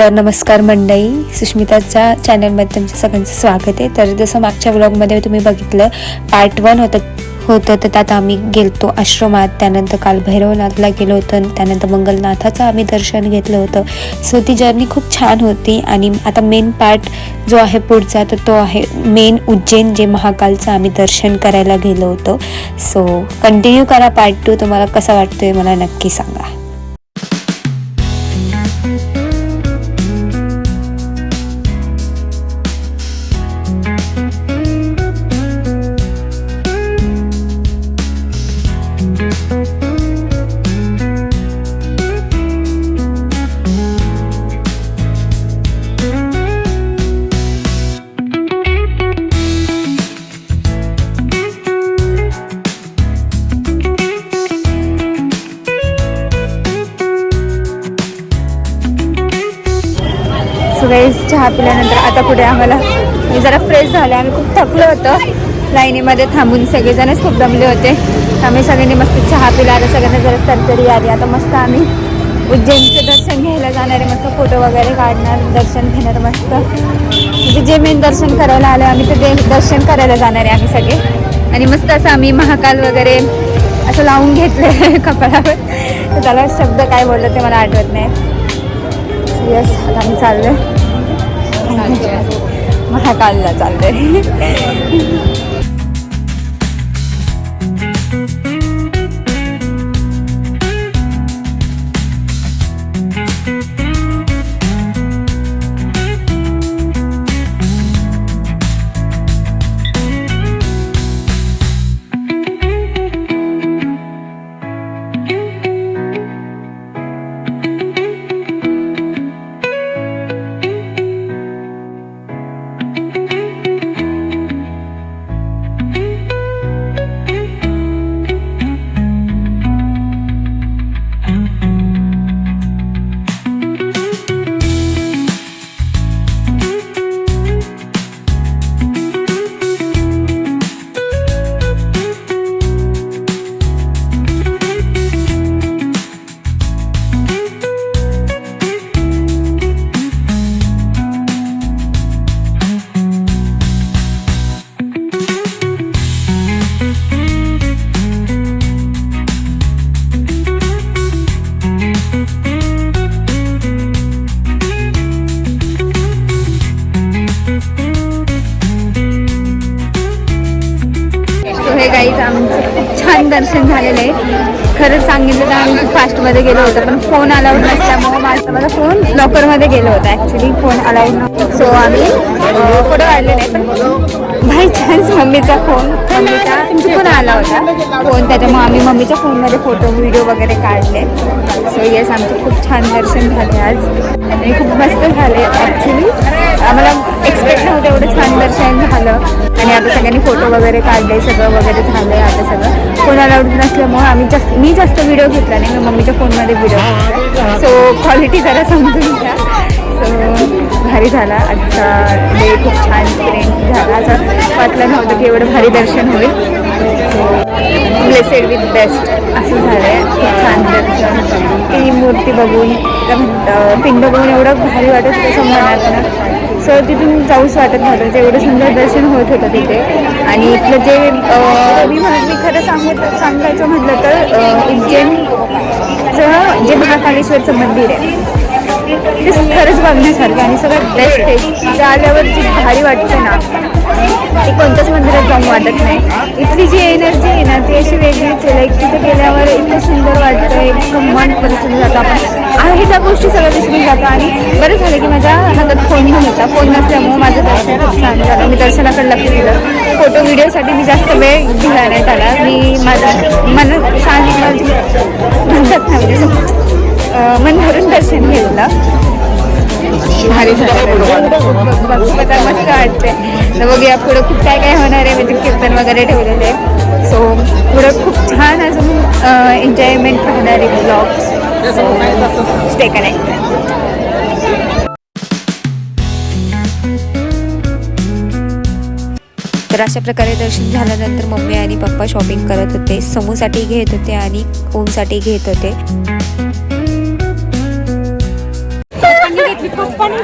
तर नमस्कार मंडई सुष्मिताच्या चॅनलमध्ये तुमचं सगळ्यांचं स्वागत आहे. तर जसं मागच्या व्लॉगमध्ये तुम्ही बघितलं पार्ट वन होतं होतं तर त्यात आम्ही गेलतो आश्रमात. त्यानंतर काल भैरवनाथला गेलो होतो त्यानंतर मंगलनाथाचं आम्ही दर्शन घेतलं होतं. सो ती जर्नी खूप छान होती आणि आता मेन पार्ट जो आहे पुढचा तर तो आहे मेन उज्जैन जे महाकालचं आम्ही दर्शन करायला गेलो होतो. सो कंटिन्यू करा पार्ट टू तुम्हाला कसा वाटतोय मला नक्की सांगा. सगळे चहा पिल्यानंतर आता पुढे आम्हाला मी जरा फ्रेश झालं आम्ही खूप थकलो होतो. लाईनीमध्ये थांबून सगळेजणच खूप दमले होते. आम्ही सगळ्यांनी मस्त चहा पिला आता सगळ्यांना जरा तरतरी आली. आता मस्त आम्ही उज्जैनचं दर्शन घ्यायला जाणार आहे मस्त फोटो वगैरे काढणार दर्शन घेणार मस्त. म्हणजे जे मेन दर्शन करायला आलं आम्ही ते दर्शन करायला जाणार आहे आम्ही सगळे. आणि मस्त असं आम्ही महाकाल वगैरे असं लावून घेतलं कपाळावर. तर त्याला शब्द काय बोललं ते मला आठवत नाही. यस आता आम्ही आहे म्हणजे महाकालला चाललोय. सांगितलं तर आम्ही खूप फास्टमध्ये गेलो होतो पण फोन अलाउड नसल्यामुळे माझा माझा फोन लॉकरमध्ये गेलो होता ॲक्च्युली फोन अलाउड नव्हता. सो आम्ही फोटो काढले नाही पण बाय चान्स मम्मीचा फोन मम्मीचा चुकून आला होता फोन त्याच्यामुळे आम्ही मम्मीच्या फोनमध्ये फोटो व्हिडिओ वगैरे काढले. सो येस आमचं खूप छान दर्शन झाले आज. आणि खूप मस्त झाले ॲक्च्युली आम्हाला एक्सपेक्ट नव्हतं एवढं छान दर्शन झालं. आणि आता सगळ्यांनी फोटो वगैरे काढले सगळं वगैरे झालं आहे आता सगळं. फोन अलाउड नसल्यामुळे आम्ही जास्त मी जास्त व्हिडिओ घेतला नाही मी मम्मीच्या फोनमध्ये व्हिडिओ सो क्वालिटी जरा समजून घ्या. सो भारी झाला. आजचा डे खूप छान एक्सपिरियन्स झाला. असं वाटलं नव्हतं की एवढं भारी दर्शन होईल. सो ब्लेसेड विथ बेस्ट असं झालं आहे खूप छान दर्शन. ती मूर्ती बघून त्या पिंड बघून एवढं भारी वाटत होतं मनात ना सो तिथून जाऊच वाटत नव्हतं. म्हणजे एवढं सुंदर दर्शन होत होतं तिथे. आणि इथलं जे मी मी खरं सांगत सांगायचं म्हटलं तर उज्जैनचं जे महाकालेश्वरचं मंदिर आहे ते खरंच बघण्यासारखं आणि सगळं बेस्ट आहे. तिथे आल्यावर जी भारी वाटते ना. ती कोणत्याच मंदिरात जाऊन वाटत नाही. इथली जी एनर्जी आहे ना ती अशी वेगळीच आहे. लाईक तिथे गेल्यावर इतकं सुंदर वाटतं एक मन विसरून जातं आपण ह्या गोष्टी सगळं विसरून जातं आणि बरं झालं की माझ्या हातात फोन घेऊन होता फोन नसल्यामुळे माझं दर्शन खूप छान झालं. मी दर्शनाकडे लक्ष दिलं. फोटो व्हिडिओसाठी मी जास्त वेळ दिला नाही त्याला. मी माझं मन शांत म्हणतात ना म्हणजे मन भरून दर्शन घेतलं. भारी झालं. खूप आता मस्त वाटते तर बघूया पुढं खूप काय काय होणार आहे. म्हणजे स्टे कनेक्टेड तर अशा प्रकारे दर्शन झाल्यानंतर मम्मी आणि पप्पा शॉपिंग करत होते. समूसाठी घेत होते आणि ओमसाठी घेत होते.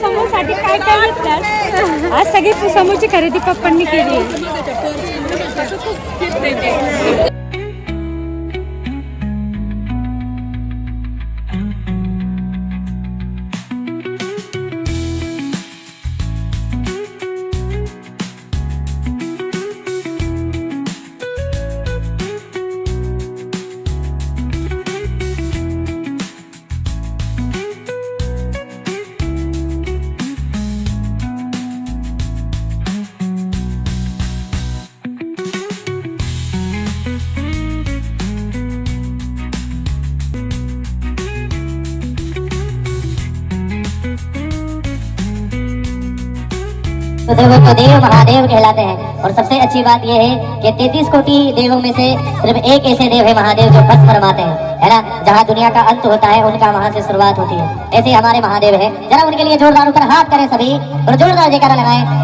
समोरसाठी काय काय घेतलं? आज सगळी समोरची खरेदी पप्पांनी केली. तो देवों को देव महादेव कहलाते हैं। और सबसे अच्छी बात यह है कि तैतीस कोटि देवों में से सिर्फ़ एक ऐसे देव है महादेव जो बस फरमाते हैं। है ना? जहाँ दुनिया का अंत होता है, उनका वहाँ से शुरुआत होती है। ऐसे हमारे महादेव है। जरा उनके लिए जोरदार ऊपर हाथ करें सभी और जोरदार जयकारा लगाएँ।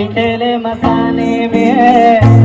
होली खेले मसाने में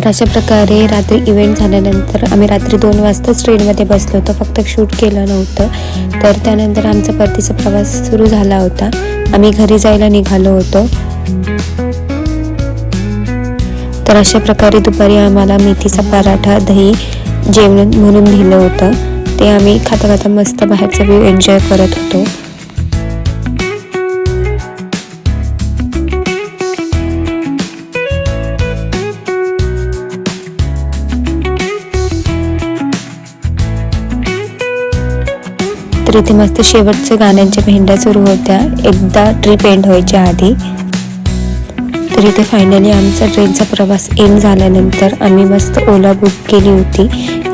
तर अशा प्रकारे रात्री इव्हेंट झाल्यानंतर आम्ही रात्री दोन वाजताच ट्रेनमध्ये बसलो होतो. फक्त शूट केलं नव्हतं. तर त्यानंतर आमचा परतीचा प्रवास सुरू झाला होता. आम्ही घरी जायला निघालो होतो. तर अशा प्रकारे दुपारी आम्हाला मेथीचा पराठा दही जेवण म्हणून दिलं होतं. ते आम्ही खाता खाता मस्त बाहेरचा व्ह्यू एन्जॉय करत होतो. तर इथे मस्त शेवटचे गाण्यांच्या भेंड्या सुरू होत्या. एकदा ट्रिप एंड व्हायच्या आधी. तर इथे फायनली आमचा ट्रेनचा प्रवास एंड झाल्यानंतर आम्ही मस्त ओला बुक केली होती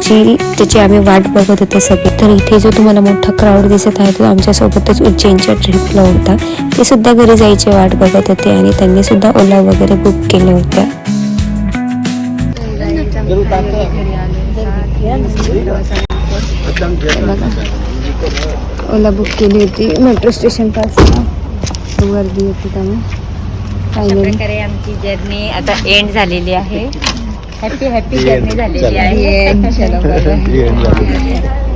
जी त्याची आम्ही वाट बघत होते सगळे. तर इथे जो तुम्हाला मोठा क्राऊड दिसत आहे तो आमच्यासोबतच उज्जैनच्या ट्रिपला होता. ते सुद्धा घरी जायची वाट बघत होते आणि त्यांनी सुद्धा ओला वगैरे बुक केल्या होत्या. ओला बुक केली होती. मेट्रो स्टेशनपासून. गर्दी होती त्यामुळे. प्रकारे आमची जर्नी आता एंड झालेली आहे. हॅपी हॅपी जर्नी झालेली आहे.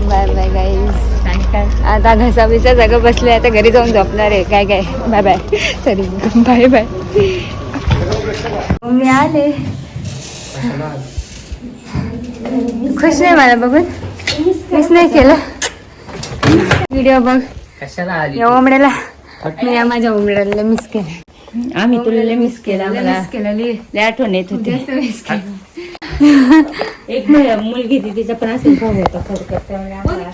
बाय बाय गाईज आता घसा बिसा सगळं बसले आता घरी जाऊन झोपणार आहे. काय काय bye bye sorry bye bye मी आले. खुश नाही मला बघून. मिस नाही केलं. व्हिडिओ बघ. या ओमड्याला. मी या माझ्या ओमड्याला मिस केलं आम्ही तुला मिस केला मला. केलं. लय. आठवण येत होती. मिस केलं. एक मुलगी ती तिचा पण असेल भाऊ होता खरं तर त्यामुळे आम्हाला-